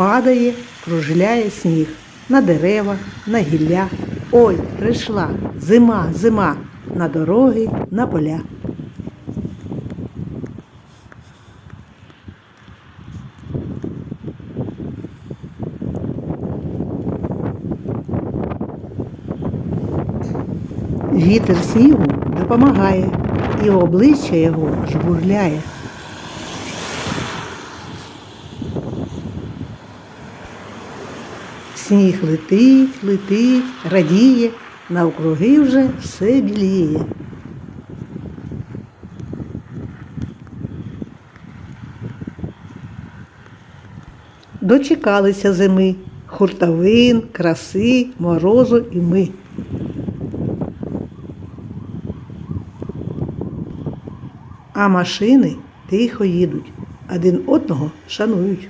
Падає, кружляє сніг на дерева, на гілля. Ой, прийшла зима, зима, на дороги, на поля. Вітер снігу допомагає, і обличчя його жбурляє. Сніг летить, летить, радіє, навкруги вже все біліє. Дочекалися зими, хуртовин, краси, морозу і ми. А машини тихо їдуть, один одного шанують.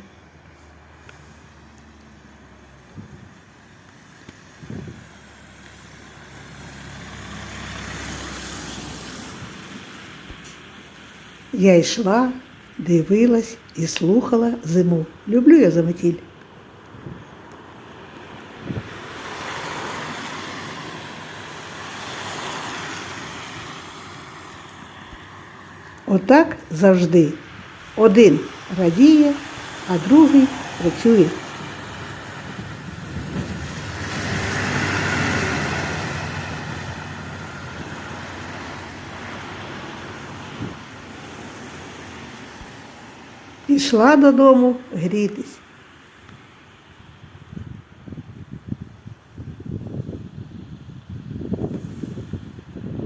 Я йшла, дивилась і слухала зиму. Люблю я заметіль. Отак завжди. Один радіє, а другий працює. Пішла додому грітись.